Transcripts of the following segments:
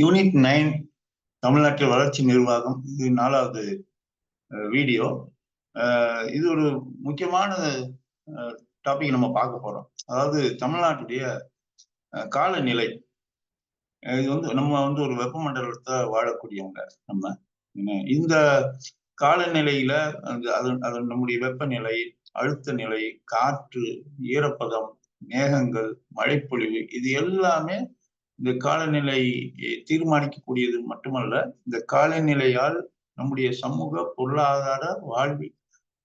Unit nine தமிழ்நாட்டில் வளர்ச்சி நிர்வாகம் இது நாலாவது வீடியோ இது ஒரு முக்கியமான டாபிக் நம்ம பார்க்க போறோம். அதாவது தமிழ்நாட்டுடைய காலநிலை. இது வந்து நம்ம வந்து ஒரு வெப்பமண்டலத்தை வாழக்கூடியவங்க நம்ம. இந்த காலநிலையில அந்த அது அது நம்முடைய வெப்பநிலை அழுத்த நிலை காற்று ஈரப்பதம் மேகங்கள் மழைப்பொழிவு இது எல்லாமே இந்த காலநிலை தீர்மானிக்கக்கூடியது மட்டுமல்ல இந்த காலநிலையால் நம்முடைய சமூக பொருளாதார வாழ்வி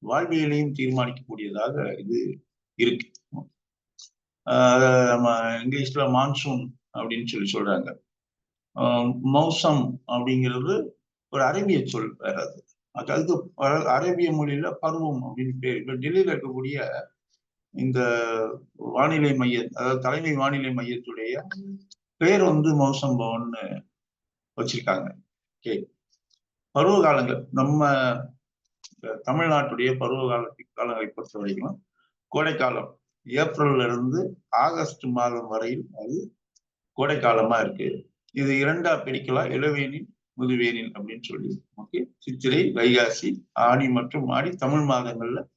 வாழ்வியலையும் தீர்மானிக்கக்கூடியதாக இது இருக்கு. நம்ம இங்கிலீஷ்ல மான்சூன் அப்படின்னு சொல்லி சொல்றாங்க. மௌசம் அப்படிங்கிறது ஒரு அரேபிய சொல் வேற அது. அதாவது அரேபிய மொழியில பருவம் அப்படின்னு பேர். இப்போ டெல்லியில் இருக்கக்கூடிய இந்த வானிலை மைய அதாவது தலைமை வானிலை மையத்துடைய பேர் வந்து மௌசம்பவன்னு வச்சிருக்காங்க. ஓகே. பருவ காலங்கள் நம்ம தமிழ்நாட்டுடைய பருவ கால காலங்களை பொறுத்த வரைக்கும் கோடைக்காலம் ஏப்ரல்ல இருந்து ஆகஸ்ட் மாதம் வரையில் அது கோடைக்காலமா இருக்கு. இது இரண்டா பிரிக்கலாம் இளவேனில் முதுவேனில் அப்படின்னு சொல்லி. ஓகே. சித்திரை வைகாசி ஆடி மற்றும் ஆடி தமிழ் மாதங்கள்ல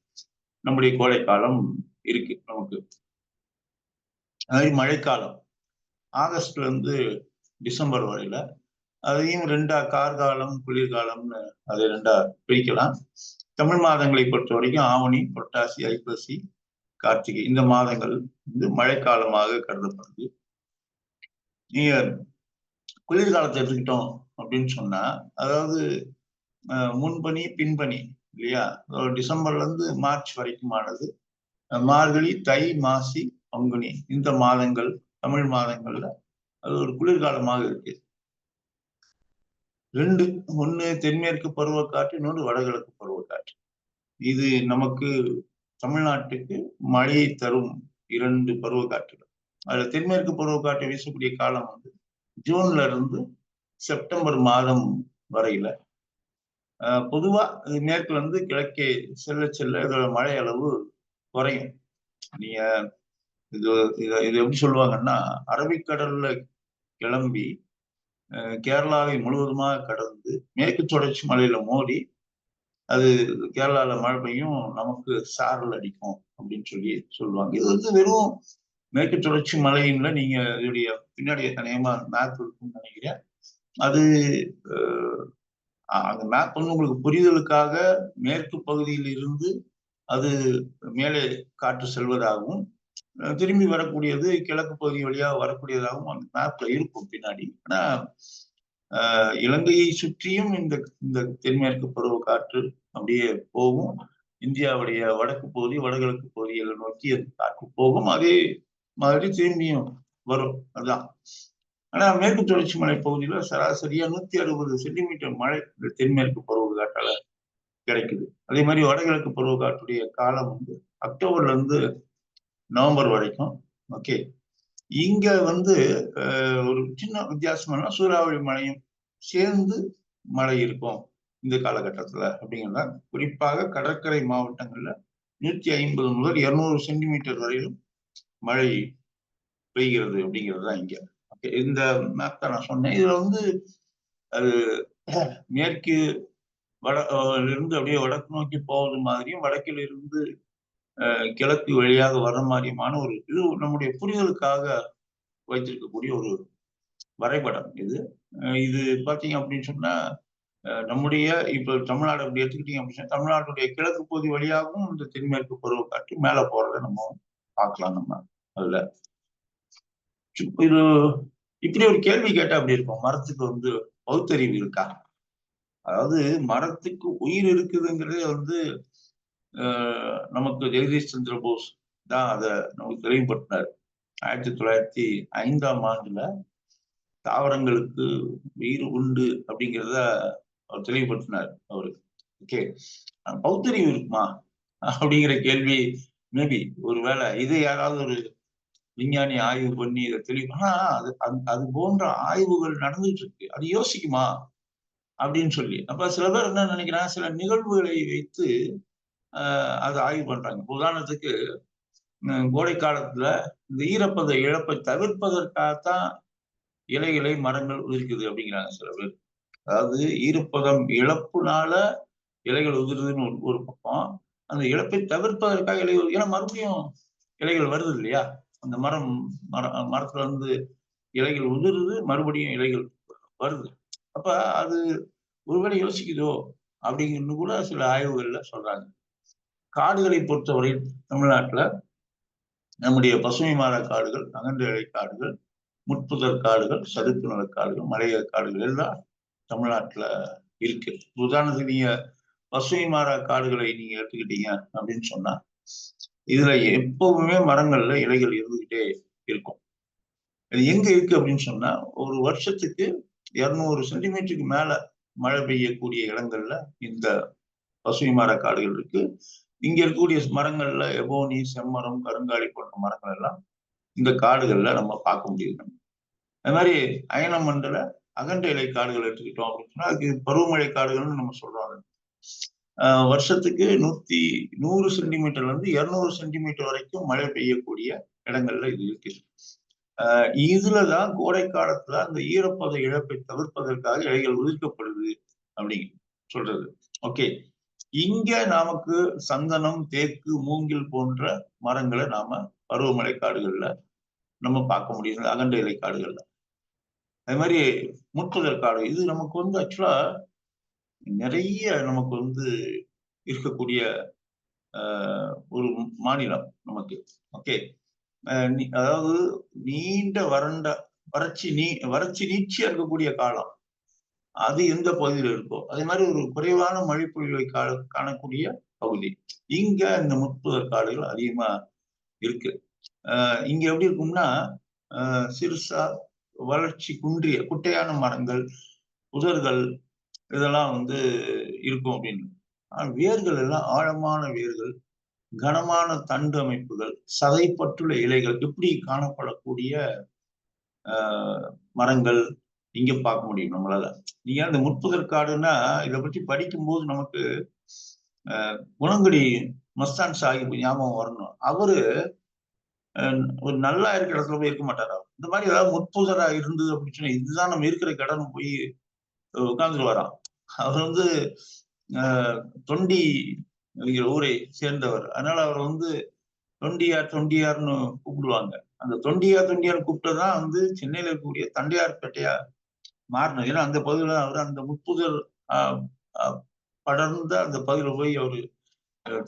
நம்முடைய கோடைக்காலம் இருக்கு நமக்கு. அதே மழைக்காலம். ஆகஸ்ட்ல இருந்து டிசம்பர் வரையில அதையும் ரெண்டா கார்காலம் குளிர்காலம்னு அதை ரெண்டா பிரிக்கலாம். தமிழ் மாதங்களை பொறுத்த வரைக்கும் ஆவணி புரட்டாசி ஐப்பசி கார்த்திகை இந்த மாதங்கள் வந்து மழைக்காலமாக கருதப்படுது. நீங்க குளிர்காலத்தை எடுத்துக்கிட்டோம் அப்படின்னு சொன்னா அதாவது முன்பனி பின்பனி இல்லையா? டிசம்பர்ல இருந்து மார்ச் வரைக்குமானது. மார்கழி தை மாசி பங்குனி இந்த மாதங்கள் தமிழ் மாதங்கள்ல அது ஒரு குளிர்காலமாக இருக்கு ரெண்டு ஒண்ணு தென்மேற்கு பருவக்காற்று இன்னொன்று வடகிழக்கு பருவக்காற்று இது நமக்கு தமிழ்நாட்டுக்கு மழையை தரும் இரண்டு பருவக்காற்றுகள் அதுல தென்மேற்கு பருவக்காற்று வீசக்கூடிய காலம் வந்து ஜூன்ல இருந்து செப்டம்பர் மாதம் வரையில. பொதுவா மேற்குல இருந்து கிழக்கே செல்ல செல்ல இதோட மழை அளவு குறையும். நீங்க இது இது எப்படி சொல்லுவாங்கன்னா அரபிக்கடல்ல கிளம்பி கேரளாவை முழுவதுமாக கடந்து மேற்கு தொடர்ச்சி மலையில மோதி அது கேரளால மழை பெய்யும் நமக்கு சாரல் அடிக்கும் அப்படின்னு சொல்லி சொல்லுவாங்க. இது வந்து வெறும் மேற்கு தொடர்ச்சி மலையில நீங்க இதோடைய பின்னாடி தனியமா மேப் இருக்கும்னு நினைக்கிறேன். அது அந்த மேப் வந்து உங்களுக்கு புரிதலுக்காக மேற்கு பகுதியில் இருந்து அது மேலே காற்று செல்வதாகவும் திரும்பி வரக்கூடியது கிழக்கு பகுதி வழியாக வரக்கூடியதாகவும் அந்த மேப்ல இருக்கும் பின்னாடி. ஆனா இலங்கையை சுற்றியும் இந்த இந்த தென்மேற்கு பருவ காற்று அப்படியே போகும். இந்தியாவுடைய வடக்கு பகுதி வடகிழக்கு பகுதிகளை நோக்கி அது காற்று போகும். அதே மாதிரி திரும்பியும் வரும். அதுதான் ஆனா மேற்கு தொடர்ச்சி மலை பகுதியில சராசரியா நூத்தி அறுபது சென்டிமீட்டர் மழை இந்த தென்மேற்கு பருவ காற்றால கிடைக்குது. அதே மாதிரி வடகிழக்கு பருவ காற்றுடைய காலம் வந்து அக்டோபர்ல இருந்து நவம்பர் வரைக்கும். ஓகே இங்க வந்து ஒரு சின்ன வித்தியாசம்னா சூறாவளி மழையும் சேர்ந்து மழை இருக்கும் இந்த காலகட்டத்துல அப்படிங்கிறதா குறிப்பாக கடற்கரை மாவட்டங்கள்ல நூற்றி ஐம்பது முதல் இருநூறு சென்டிமீட்டர் வரையிலும் மழை பெய்கிறது அப்படிங்கிறது தான் இங்க. ஓகே இந்த மேப் தான் நான் சொன்னேன். இதுல வந்து அது மேற்கு வட இருந்து அப்படியே வடக்கு நோக்கி போவது மாதிரியும் வடக்கில் இருந்து கிழக்கு வழியாக வர்ற மாதிரியுமான ஒரு இது நம்முடைய புரிதலுக்காக வைத்திருக்கக்கூடிய ஒரு வரைபடம் இது. இது பார்த்தீங்க அப்படின்னு சொன்னா நம்முடைய இப்போ தமிழ்நாடு அப்படி எடுத்துக்கிட்டீங்க அப்படின்னு தமிழ்நாட்டுடைய கிழக்கு பகுதி வழியாகவும் இந்த தென்மேற்கு பருவ காற்று மேலே போறதை நம்ம பார்க்கலாம் நம்ம அதுல. இது இப்படி ஒரு கேள்வி கேட்டா அப்படி இருக்கும்? மரத்துக்கு வந்து பௌத்தறிவு இருக்கா? அதாவது மரத்துக்கு உயிர் இருக்குதுங்கிறதே வந்து நமக்கு ஜெகதீஷ் சந்திர போஸ் தான் அதை நமக்கு தெளிவுபடுத்தினார். ஆயிரத்தி தொள்ளாயிரத்தி ஐந்தாம் ஆண்டுல தாவரங்களுக்கு உயிர் உண்டு அப்படிங்கிறத அவர் தெளிவுபடுத்தினார் அவரு. ஓகே பௌத்தறிவு இருக்குமா? அப்படிங்கிற கேள்வி மேபி ஒருவேளை இது யாராவது ஒரு விஞ்ஞானி ஆய்வு பண்ணி இதை தெளிவு ஆனா அது அது போன்ற ஆய்வுகள் நடந்துட்டு இருக்கு அது யோசிக்குமா? அப்படின்னு சொல்லி. அப்ப சில பேர் என்ன நினைக்கிறாங்க சில நிகழ்வுகளை வைத்து அதை ஆய்வு பண்றாங்க. உதாரணத்துக்கு கோடை காலத்துல இந்த ஈரப்பத இழப்பை தவிர்ப்பதற்காகத்தான் இலைகளை மரங்கள் உதிர்க்குது அப்படிங்கிறாங்க சில பேர். அதாவது ஈரப்பதம் இழப்புனால இலைகள் உதிருதுன்னு ஒரு ஒரு பக்கம் அந்த இழப்பை தவிர்ப்பதற்காக இலை ஏன்னா மறுபடியும் இலைகள் வருது இல்லையா? அந்த மரம் மர மரத்துல இருந்து இலைகள் உதிருது மறுபடியும் இலைகள் வருது. அப்ப அது ஒருவேளை யோசிக்குதோ அப்படிங்கிறது கூட சில ஆய்வுகள்ல சொல்றாங்க. காடுகளை பொறுத்தவரை தமிழ்நாட்டுல நம்முடைய பசுமை மாற காடுகள் அகன்ற இலை காடுகள் முட்புதர் காடுகள் சதுப்பு நில காடுகள் மலைய காடுகள் எல்லாம் தமிழ்நாட்டுல இருக்கு. உதாரணத்துக்கு நீங்க பசுமை மாற காடுகளை நீங்க எடுத்துக்கிட்டீங்க அப்படின்னு சொன்னா இதுல எப்பவுமே மரங்கள்ல இலைகள் இருந்துகிட்டே இருக்கும். இது எங்க இருக்கு அப்படின்னு சொன்னா ஒரு வருஷத்துக்கு இருநூறு சென்டிமீட்டருக்கு மேல மழை பெய்யக்கூடிய இடங்கள்ல இந்த பசுமை மர காடுகள் இருக்கு. இங்க இருக்கக்கூடிய மரங்கள்ல எபோனி செம்மரம் கருங்காலி போன்ற மரங்கள் எல்லாம் இந்த காடுகள்ல நம்ம பார்க்க முடியுது. அது மாதிரி அயன மண்டல அகண்ட இலை காடுகள் எடுத்துக்கிட்டோம் அப்படின்னு சொன்னா அதுக்கு பருவமழை காடுகள்னு நம்ம சொல்றோம் வருஷத்துக்கு நூத்தி நூறு சென்டிமீட்டர்ல இருந்து இருநூறு சென்டிமீட்டர் வரைக்கும் மழை பெய்யக்கூடிய இடங்கள்ல இது இருக்கு. இதுலதான் கோடை காலத்துல அந்த ஈரப்பத இழப்பை தவிர்ப்பதற்காக இலைகள் உதிர்க்கப்படுது அப்படிங்க சொல்றது. ஓகே. இங்க நமக்கு சந்தனம் தேக்கு மூங்கில் போன்ற மரங்களை நாம பருவமழை காடுகள்ல நம்ம பார்க்க முடியுது அகண்ட இலை காடுகள்ல. அது மாதிரி முற்றுதல் காடு இது நமக்கு வந்து ஆக்சுவலா நிறைய நமக்கு வந்து இருக்கக்கூடிய ஒரு மாநிலம் நமக்கு. ஓகே அதாவது நீண்ட வறண்ட வறட்சி நீ வறட்சி நீட்சியா இருக்கக்கூடிய காலம். அது எந்த பகுதியில் இருக்கோ அதே மாதிரி ஒரு குறைவான மழை பொழிவை காணக்கூடிய பகுதி. இங்க இந்த முற்புதர் காடுகள் அதிகமா இருக்கு. இங்க எப்படி இருக்கும்னா சிறுசா வளர்ச்சி குன்றிய குட்டையான மரங்கள் புதர்கள் இதெல்லாம் வந்து இருக்கும் அப்படின்னு. ஆனால் வேர்கள் எல்லாம் ஆழமான வேர்கள் கனமான தண்டு அமைப்புகள் சதைப்பட்டுள்ள இலைகள் இப்படி காணப்படக்கூடிய மரங்கள் இங்க பார்க்க முடியும் நம்மளால. நீங்க அந்த முற்புதற் காடுன்னா இதை பற்றி படிக்கும்போது நமக்கு குணங்குடி மஸ்தான் சாஹிப் ஞாபகம் வரணும். அவரு ஒரு நல்லா இருக்கிற இடத்துல போய் இருக்க மாட்டாரா? இந்த மாதிரி ஏதாவது முற்புதரா இருந்தது அப்படின்னு சொன்னா இதுதான் நம்ம இருக்கிற கடன் போய் உட்கார்ந்துட்டு வரான் அவர் வந்து தொண்டி ஊரை சேர்ந்தவர். அதனால அவர் வந்து தொண்டியார் தொண்டியார்னு கூப்பிடுவாங்க. அந்த தொண்டியார் தொண்டியார் கூப்பிட்டதான் வந்து சென்னையில இருக்கக்கூடிய தண்டையார் மாறணும். மாறினது ஏன்னா அந்த பகுதியில் அவர் அந்த முற்புதல் படர்ந்த அந்த பகுதியில் போய் அவர்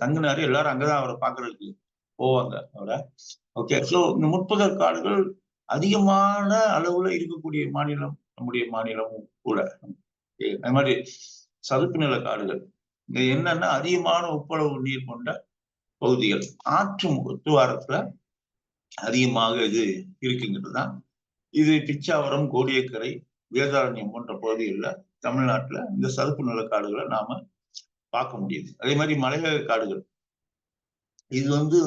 தங்கினாரு. எல்லாரும் அங்கதான் அவரை பாக்குறதுக்கு போவாங்க அவரை. ஓகே ஸோ இந்த முற்புதல் காடுகள் அதிகமான அளவுல இருக்கக்கூடிய மாநிலம் நம்முடைய மாநிலமும் கூட. அது மாதிரி சதுப்பு நில காடுகள். இது என்னன்னா அதிகமான உப்பளவு நீர் கொண்ட பகுதிகள். ஆற்று முகத்துவாரத்துல அதிகமாக இது இருக்குங்கிறது தான் இது பிச்சாவரம் கோடியக்கரை வேதாரண்யம் போன்ற பகுதிகளில் தமிழ்நாட்டுல இந்த சதுப்பு நிலக்காடுகளை நாம பார்க்க முடியுது. அதே மாதிரி மலையக காடுகள். இது வந்து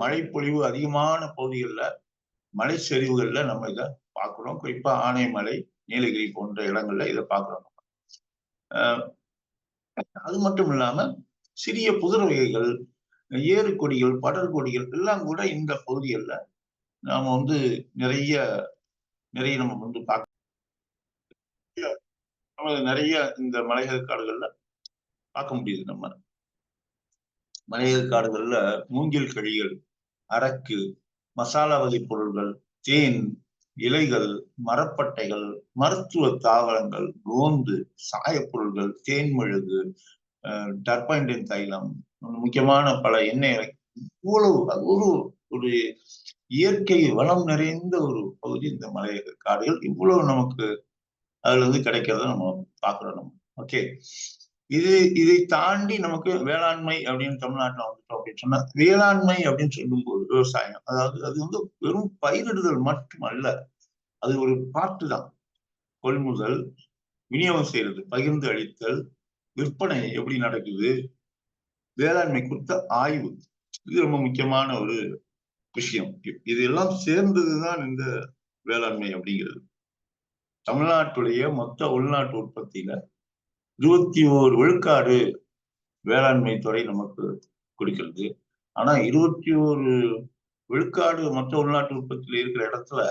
மழைப்பொழிவு அதிகமான பகுதிகளில் மலை சரிவுகள்ல நம்ம இதை பார்க்கிறோம். குறிப்பா ஆனைமலை நீலகிரி போன்ற இடங்கள்ல இதை பார்க்கிறோம். அது மட்டும் இல்லாம சிறிய புதர் வகைகள் ஏறு கொடிகள் படர் கொடிகள் எல்லாம் கூட இந்த பகுதிகளில் நாம வந்து நிறைய நிறைய நம்ம வந்து பார்க்க நிறைய இந்த மலைகள் காடுகள்ல பார்க்க முடியுது நம்ம. மலைகள் காடுகள்ல மூங்கில் கழிகள் அரக்கு மசாலாவதி பொருள்கள் தேன் இலைகள் மரப்பட்டைகள் மருத்துவ தாவரங்கள் ரோந்து சாயப்பொருள்கள் தேன் மெழுகு டர்பைண்டின் தைலம் முக்கியமான பல எண்ணெய் இவ்வளவு அது ஒரு ஒரு இயற்கை வளம் நிறைந்த ஒரு பகுதி இந்த மலையக காடுகள். இவ்வளவு நமக்கு அதுல இருந்து கிடைக்கிறத நம்ம பாக்குறோம் நம்ம. ஓகே இது இதை தாண்டி நமக்கு வேளாண்மை அப்படின்னு தமிழ்நாட்டில் வந்துட்டோம் அப்படின்னு சொன்னா வேளாண்மை அப்படின்னு சொல்லும்போது விவசாயம் அதாவது அது வந்து வெறும் பயிரிடுதல் மட்டுமல்ல அது ஒரு பாட்டு தான். கொள்முதல் விநியோகம் செய்யறது பகிர்ந்து அளித்தல் விற்பனை எப்படி நடக்குது வேளாண்மை குறித்த ஆய்வு. இது ரொம்ப முக்கியமான ஒரு விஷயம். இதெல்லாம் சேர்ந்ததுதான் இந்த வேளாண்மை அப்படிங்கிறது. தமிழ்நாட்டுடைய மொத்த உள்நாட்டு உற்பத்தியில இருபத்தி ஓரு விழுக்காடு வேளாண்மை துறை நமக்கு கொடுக்கிறது. ஆனா இருபத்தி ஒரு விழுக்காடு மொத்த உள்நாட்டு உற்பத்தியில இருக்கிற இடத்துல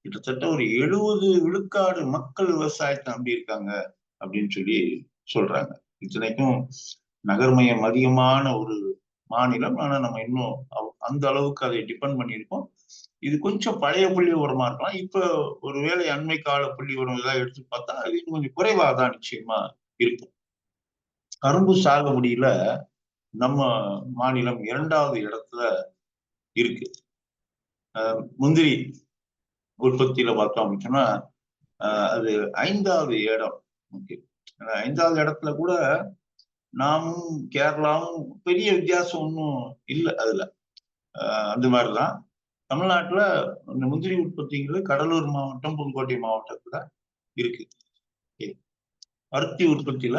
கிட்டத்தட்ட ஒரு எழுபது விழுக்காடு மக்கள் விவசாயத்தை நம்பி இருக்காங்க அப்படின்னு சொல்லி சொல்றாங்க. இத்தனைக்கும் நகர்மயம் அதிகமான ஒரு மாநிலம். ஆனா நம்ம இன்னும் அந்த அளவுக்கு அதை டிபெண்ட் பண்ணியிருக்கோம். இது கொஞ்சம் பழைய புள்ளி உரமா இருக்கலாம். இப்ப ஒருவேளை அண்மை கால புள்ளி உரம் ஏதாவது எடுத்து பார்த்தா அது இன்னும் கொஞ்சம் குறைவா தான் நிச்சயமா இருக்கும். கரும்பு சாகுபடியில நம்ம மாநிலம் இரண்டாவது இடத்துல இருக்கு. முந்திரி உற்பத்தியில பார்த்தோம் அப்படின்னா அது ஐந்தாவது இடம். ஓகே. ஐந்தாவது இடத்துல கூட நாமும் கேரளாவும் பெரிய வித்தியாசம் ஒன்றும் இல்லை அதுல. அந்த மாதிரிதான். தமிழ்நாட்டுல இந்த முந்திரி உற்பத்திங்கிறது கடலூர் மாவட்டம் புதுக்கோட்டை மாவட்டத்துல இருக்கு. பருத்தி உற்பத்தியில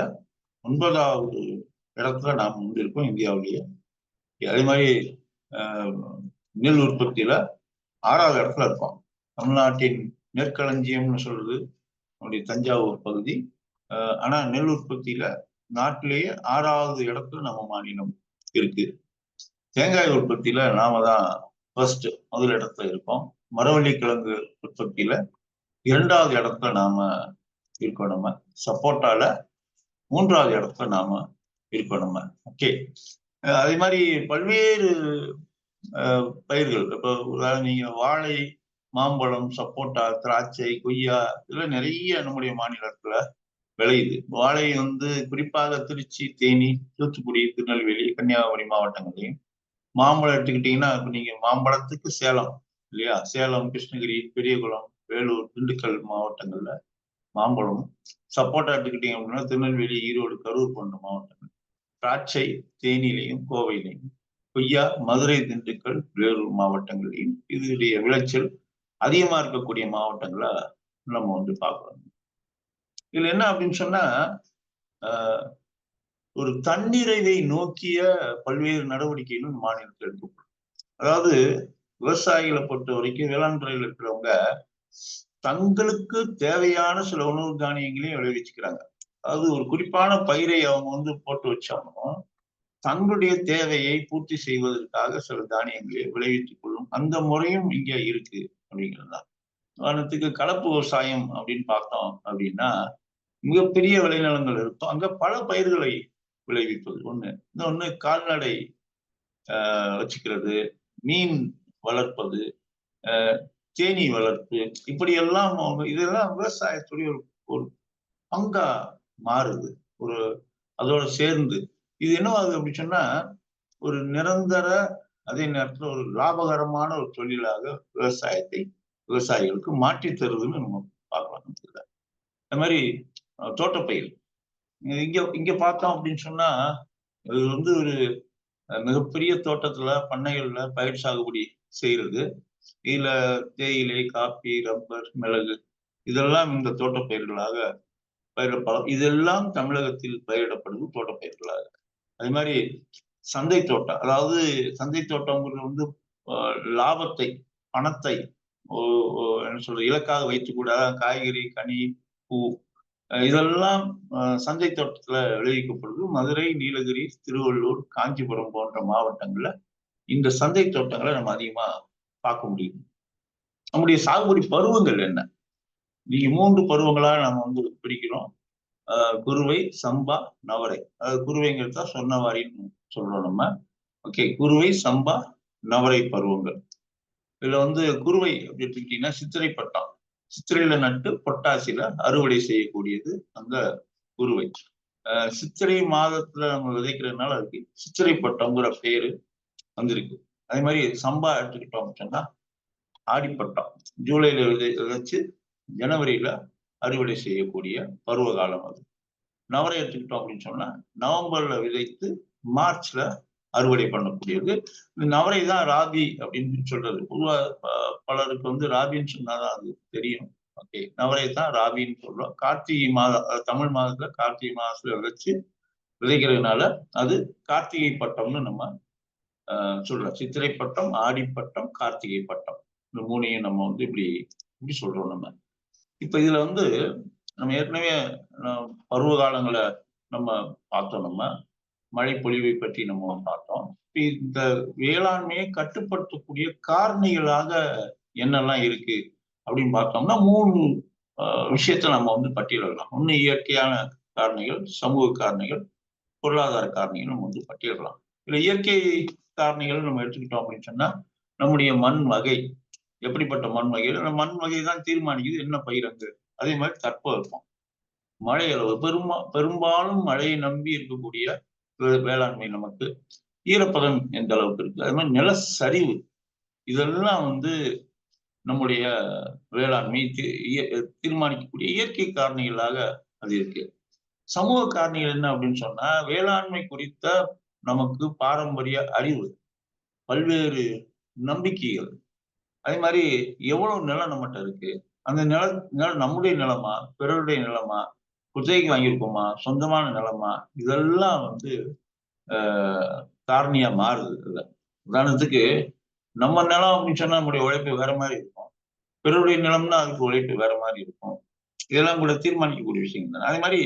ஒன்பதாவது இடத்துல நாம் இருக்கோம் இந்தியாவிலேயே. அதே மாதிரி நெல் உற்பத்தியில ஆறாவது இடத்துல இருக்கோம். தமிழ்நாட்டின் நெற்களஞ்சியம்னு சொல்றது நம்முடைய தஞ்சாவூர் பகுதி. ஆனா நெல் உற்பத்தியில நாட்டிலேயே ஆறாவது இடத்துல நம்ம மாநிலம் இருக்கு. தேங்காய் உற்பத்தியில நாம தான் ஃபர்ஸ்ட் முதல் இடத்துல இருக்கோம். மரவள்ளி கிழங்கு உற்பத்தியில இரண்டாவது இடத்துல நாம இருக்கோம். நம்ம சப்போட்டால மூன்றாவது இடத்துல நாம இருக்கோம் நம்ம. ஓகே அதே மாதிரி பல்வேறு பயிர்கள். இப்போ உதாரணம் நீங்க வாழை மாம்பழம் சப்போட்டா திராட்சை கொய்யா இதெல்லாம் நிறைய நம்முடைய மாநிலத்துல விளையுது. வாழை வந்து குறிப்பாக திருச்சி தேனி தூத்துக்குடி திருநெல்வேலி கன்னியாகுமரி மாவட்டங்களையும் மாம்பழம் எடுத்துக்கிட்டீங்கன்னா இப்ப நீங்க மாம்பழத்துக்கு சேலம் இல்லையா? சேலம் கிருஷ்ணகிரி பெரியகுளம் வேலூர் திண்டுக்கல் மாவட்டங்கள்ல மாம்பழம். சப்போட்டா எடுத்துக்கிட்டீங்க அப்படின்னா திருநெல்வேலி ஈரோடு கரூர் போன்ற மாவட்டங்கள். திராட்சை தேனிலையும் கோவையிலையும் கொய்யா மதுரை திண்டுக்கல் வேலூர் மாவட்டங்களையும் இதனுடைய விளைச்சல் அதிகமா இருக்கக்கூடிய மாவட்டங்களா நம்ம வந்து பார்க்கணும். இதுல என்ன அப்படின்னு சொன்னா ஒரு தன்னிறைவை நோக்கிய பல்வேறு நடவடிக்கைகளும் மாநிலத்தில் எடுக்கப்படும். அதாவது விவசாயிகளை பொறுத்த வரைக்கும் வேளாண் துறையில் இருக்கிறவங்க தங்களுக்கு தேவையான சில உணவு தானியங்களையும் விளைவிச்சுக்கிறாங்க. அதாவது ஒரு குறிப்பான பயிரை அவங்க வந்து போட்டு வச்சாலும் தங்களுடைய தேவையை பூர்த்தி செய்வதற்காக சில தானியங்களை விளைவித்துக் கொள்ளும் அந்த முறையும் இங்க இருக்கு அப்படிங்கிறது தான் உதாரணத்துக்கு கலப்பு விவசாயம் அப்படின்னு பார்த்தோம் அப்படின்னா மிகப்பெரிய விளைநிலங்கள் இருக்கும். அங்க பல பயிர்களை விளைவிப்பது. ஒண்ணு இன்னொன்னு கால்நடை வச்சுக்கிறது மீன் வளர்ப்பது தேனி வளர்ப்பு இப்படி எல்லாம் இதெல்லாம் விவசாயத்துடைய ஒரு ஒரு பங்கா மாறுது. ஒரு அதோட சேர்ந்து. இது என்ன ஆகுது அப்படின்னு சொன்னா ஒரு நிரந்தர அதே நேரத்தில் ஒரு லாபகரமான ஒரு தொழிலாக விவசாயத்தை விவசாயிகளுக்கு மாற்றி தருதுன்னு நம்ம பார்க்கலாம் இந்த மாதிரி தோட்டப்பயிர் இங்க இங்க பார்த்தோம் அப்படின்னு சொன்னா இது வந்து ஒரு மிகப்பெரிய தோட்டத்துல பண்ணைகள்ல பயிர் சாகுபடி செய்யறது இதுல தேயிலை காப்பி ரப்பர் மிளகு இதெல்லாம் இந்த தோட்டப்பயிர்களாக பயிரிடப்படும். இதெல்லாம் தமிழகத்தில் பயிரிடப்படுது தோட்டப்பயிர்களாக அது மாதிரி சந்தை தோட்டம் அதாவது சந்தை தோட்டம்ங்கிறது வந்து லாபத்தை பணத்தை என்ன சொல்றது இலக்காக வைத்துக்கூட காய்கறி கனி பூ இதெல்லாம் சந்தை தோட்டத்துல விளைவிக்கப்படுது மதுரை நீலகிரி திருவள்ளூர் காஞ்சிபுரம் போன்ற மாவட்டங்கள்ல இந்த சந்தை தோட்டங்களை நம்ம அதிகமா பார்க்க முடியும். நம்முடைய சாகுபடி பருவங்கள் என்ன? நீங்க மூன்று பருவங்களா நம்ம வந்து பிரிக்கிறோம். குருவை சம்பா நவரை. அதாவது குருவைங்கிறது தான் சொன்னவாரின்னு சொல்றோம் நம்ம. ஓகே குருவை சம்பா நவரை பருவங்கள். இதுல வந்து குருவை அப்படி எடுத்துக்கிட்டீங்கன்னா சித்திரை பட்டம் சித்திரையில நட்டு பொட்டாசியில அறுவடை செய்யக்கூடியது அந்த குருவை. சித்திரை மாதத்துல நம்ம விதைக்கிறதுனால அதுக்கு சித்திரை பட்டம்ங்கிற பேரு வந்திருக்கு. அதே மாதிரி சம்பா எடுத்துக்கிட்டோம் சொன்னா ஆடிப்பட்டம். ஜூலைல விதை விதைச்சு ஜனவரியில அறுவடை செய்யக்கூடிய பருவ காலம் அது. நவரை எடுத்துக்கிட்டோம் அப்படின்னு சொன்னா நவம்பர்ல விதைத்து மார்ச்ல அறுவடை பண்ணக்கூடியது. இந்த நவரை தான் ராபி அப்படின்னு சொல்றது. பொதுவா பலருக்கு வந்து ராபின்னு சொன்னாதான் அது தெரியும். ஓகே நவரை தான் ராபின்னு சொல்றோம். கார்த்திகை மாதம் தமிழ் மாதத்துல கார்த்திகை மாதத்துல விதைச்சு விதைக்கிறதுனால அது கார்த்திகை பட்டம்னு நம்ம சொல்றோம். சித்திரை பட்டம் ஆடிப்பட்டம் கார்த்திகை பட்டம். இந்த மூணையும் நம்ம வந்து இப்படி இப்படி சொல்றோம் நம்ம. இப்ப இதுல வந்து நம்ம ஏற்கனவே பருவ காலங்களை நம்ம பார்த்தோம் நம்ம. மழை பொழிவை பற்றி நம்ம பார்த்தோம். இந்த வேளாண்மையை கட்டுப்படுத்தக்கூடிய காரணிகளாக என்னெல்லாம் இருக்கு அப்படின்னு பார்த்தோம்னா மூணு விஷயத்த நம்ம வந்து பட்டியலிடலாம் ஒன்று இயற்கையான காரணிகள் சமூக காரணிகள் பொருளாதார காரணிகள் நம்ம வந்து பட்டியலிடலாம் இல்லை இயற்கை காரணிகள் நம்ம எடுத்துக்கிட்டோம் அப்படின்னு சொன்னா நம்முடைய மண் வகை எப்படிப்பட்ட மண் வகை? அந்த மண் வகை தான் தீர்மானிக்குது என்ன பயிரங்கு அதே மாதிரி தட்பவெப்பம். மழை அளவு பெரும்பா பெரும்பாலும் மழையை நம்பி இருக்கக்கூடிய வேளாண்மை நமக்கு ஈரப்பதம் எந்த அளவுக்கு இருக்கு? அது மாதிரி நில சரிவு. இதெல்லாம் வந்து நம்முடைய வேளாண்மை தீர்மானிக்கக்கூடிய இயற்கை காரணிகளாக அது இருக்கு. சமூக காரணிகள் என்ன அப்படின்னு சொன்னா வேளாண்மை குறித்த நமக்கு பாரம்பரிய அறிவு பல்வேறு நம்பிக்கைகள். அதே மாதிரி எவ்வளவு நிலம் நம்மகிட்ட இருக்கு? அந்த நில நிலம் நம்முடைய நிலமா பிறருடைய நிலமா குத்தகைக்கு வாங்கியிருக்கோமா சொந்தமான நிலமா? இதெல்லாம் வந்து காரணியா மாறுது இல்லை உதாரணத்துக்கு நம்ம நிலம் அப்படின்னு சொன்னா நம்முடைய உழைப்பு வேற மாதிரி இருக்கும். பிறருடைய நிலம்னா அதுக்கு உழைப்பு வேற மாதிரி இருக்கும். இதெல்லாம் கூட தீர்மானிக்கக்கூடிய விஷயங்கள் தான். அதே மாதிரி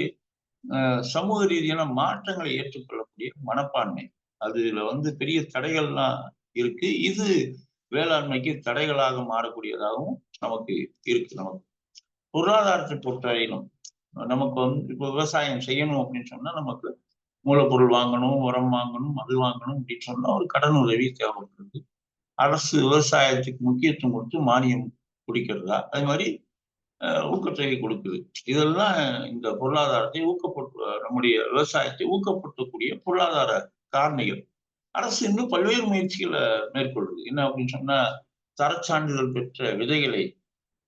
சமூக ரீதியான மாற்றங்களை ஏற்றுக்கொள்ளக்கூடிய மனப்பான்மை. அதுல வந்து பெரிய தடைகள்லாம் இருக்கு. இது வேளாண்மைக்கு தடைகளாக மாறக்கூடியதாகவும் நமக்கு இருக்கு நமக்கு. பொருளாதாரத்தை பொறுத்தவரையிலும் நமக்கு வந்து இப்போ விவசாயம் செய்யணும் அப்படின்னு சொன்னா நமக்கு மூலப்பொருள் வாங்கணும் உரம் வாங்கணும் அது வாங்கணும் அப்படின்னு சொன்னா ஒரு கடன் உதவி தேவைப்படுது. அரசு விவசாயத்துக்கு முக்கியத்துவம் கொடுத்து மானியம் குடிக்கிறதா? அது மாதிரி ஊக்கத்தொகை கொடுக்குது. இதெல்லாம் இந்த பொருளாதாரத்தை ஊக்கப்பட்டு நம்முடைய விவசாயத்தை ஊக்கப்படுத்தக்கூடிய பொருளாதார காரணிகள். அரசு இன்னும் பல்வேறு முயற்சிகளை மேற்கொள்ளுது. என்ன அப்படின்னு சொன்னா தரச்சான்றிதழ் பெற்ற விதைகளை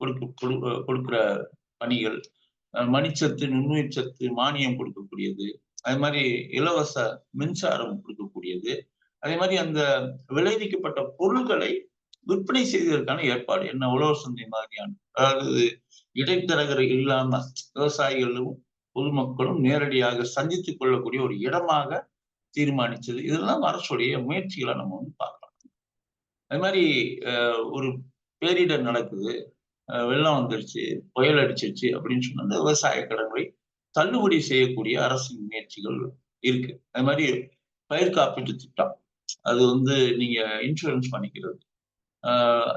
கொடுக்க கொடுக்கிற பணிகள் மணிச்சத்து நுண்ணுயிர் சத்து மானியம் கொடுக்கக்கூடியது. அது மாதிரி இலவச மின்சாரம் கொடுக்கக்கூடியது. அதே மாதிரி அந்த விளைவிக்கப்பட்ட பொருட்களை விற்பனை செய்வதற்கான ஏற்பாடு என்ன? உழவர் சந்தை மாதிரியான அதாவது இடைத்தரகர் இல்லாம விவசாயிகளும் பொதுமக்களும் நேரடியாக சந்தித்துக் கொள்ளக்கூடிய ஒரு இடமாக தீர்மானிச்சது. இதெல்லாம் அரசுடைய முயற்சிகளை நம்ம வந்து பார்க்கலாம். அது மாதிரி ஒரு பேரிடர் நடக்குது. வெள்ளம் வந்துருச்சு புயல் அடிச்சிருச்சு அப்படின்னு சொன்ன அந்த விவசாய கடன்களை தள்ளுபடி செய்யக்கூடிய அரசின் முயற்சிகள் இருக்கு. அது மாதிரி பயிர் காப்பீட்டு திட்டம் அது வந்து நீங்க இன்சூரன்ஸ் பண்ணிக்கிறது.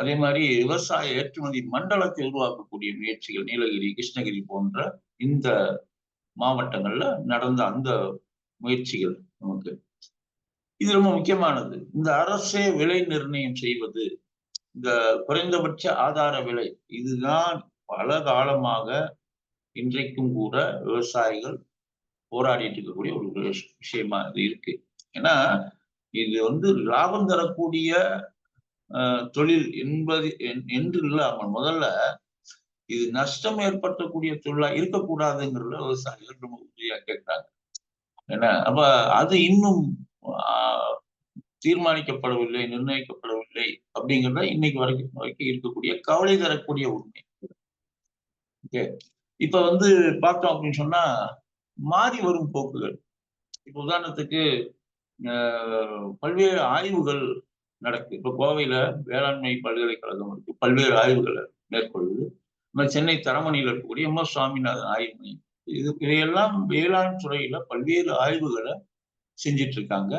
அதே மாதிரி விவசாய ஏற்றுமதி மண்டலத்தை உருவாக்கக்கூடிய முயற்சிகள் நீலகிரி கிருஷ்ணகிரி போன்ற இந்த மாவட்டங்கள்ல நடந்த அந்த முயற்சிகள் நமக்கு. இது ரொம்ப முக்கியமானது. இந்த அரசே விலை நிர்ணயம் செய்வது இந்த குறைந்தபட்ச ஆதார விலை இதுதான் பல காலமாக இன்றைக்கும் கூட விவசாயிகள் போராடிட்டு இருக்கக்கூடிய ஒரு விஷயமா இது இருக்கு. ஏன்னா இது வந்து லாபம் தரக்கூடிய தொழில் என்பது என்று இல்லாமல் முதல்ல இது நஷ்டம் ஏற்படுத்தக்கூடிய தொழிலா இருக்கக்கூடாதுங்கிறத விவசாயிகள் ரொம்ப உறுதியா கேட்கிறாங்க ஏன்னா அப்ப அது இன்னும் தீர்மானிக்கப்படவில்லை நிர்ணயிக்கப்படவில்லை அப்படிங்கிறத இன்னைக்கு வரைக்கும் வரைக்கும் இருக்கக்கூடிய கவலை தரக்கூடிய உண்மை. ஓகே இப்ப வந்து பார்த்தோம் அப்படின்னு சொன்னா மாறி வரும் போக்குகள். இப்ப உதாரணத்துக்கு பல்வேறு ஆய்வுகள் நடக்குது இப்ப கோவையில வேளாண்மை பல்கலைக்கழகம் இருக்கு. பல்வேறு ஆய்வுகளை மேற்கொள்ளுது. சென்னை தரமணியில் இருக்கக்கூடிய எம். எஸ். சுவாமிநாதன் ஆய்வு மையம். இது இதையெல்லாம் வேளாண் துறையில பல்வேறு ஆய்வுகளை செஞ்சிட்டு இருக்காங்க.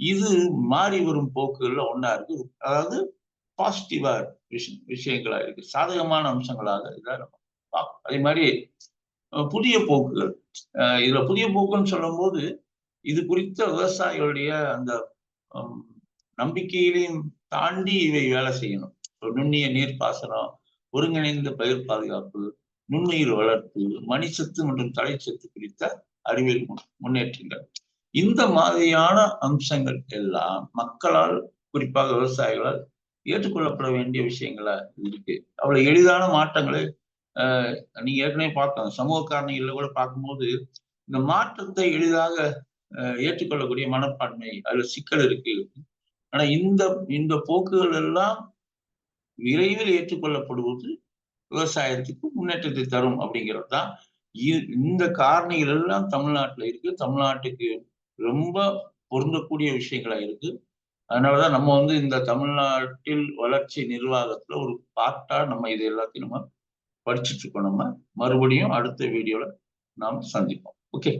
இது மாறி வரும் போக்குகள்ல ஒன்னா இருக்கு. அதாவது பாசிட்டிவா விஷயம் விஷயங்களா இருக்கு. சாதகமான அம்சங்களாக இதை நம்ம பார்க்கணும் அதே மாதிரி புதிய போக்குகள். இதுல புதிய போக்குன்னு சொல்லும் போது இது குறித்த விவசாயிகளுடைய அந்த நம்பிக்கையிலையும் தாண்டி இவை வேலை செய்யணும். நுண்ணிய நீர்ப்பாசனம் ஒருங்கிணைந்த பயிர் பாதுகாப்பு நுண்ணுயிர் வளர்ப்பு மணிச்சத்து மற்றும் தலைச்சத்து குறித்த அறிவியல் முன்னேற்றங்கள். இந்த மாதிரியான அம்சங்கள் எல்லாம் மக்களால் குறிப்பாக விவசாயிகளால் ஏற்றுக்கொள்ளப்பட வேண்டிய விஷயங்களா இருக்கு. அவ்வளவு எளிதான மாற்றங்களை நீங்க ஏற்கனவே பார்த்தோம். சமூக காரணிகள்ல கூட பார்க்கும்போது இந்த மாற்றத்தை எளிதாக ஏற்றுக்கொள்ளக்கூடிய மனப்பான்மை அதுல சிக்கல் இருக்கு. ஆனா இந்த இந்த போக்குகள் எல்லாம் விரைவில் ஏற்றுக்கொள்ளப்படுவது விவசாயத்துக்கு முன்னேற்றத்தை தரும் அப்படிங்கிறது தான் இந்த காரணிகள் எல்லாம் தமிழ்நாட்டுல இருக்கு. தமிழ்நாட்டுக்கு ரொம்ப பொருந்தக்கூடிய விஷயங்களா இருக்கு. அதனாலதான் நம்ம வந்து இந்த தமிழ்நாட்டில் வளர்ச்சி நிர்வாகத்துல ஒரு பார்ட்டா நம்ம இது எல்லாத்தையும் நம்ம படிச்சுட்டு இருக்கோம். நம்ம மறுபடியும் அடுத்த வீடியோல நாம் சந்திப்போம். ஓகே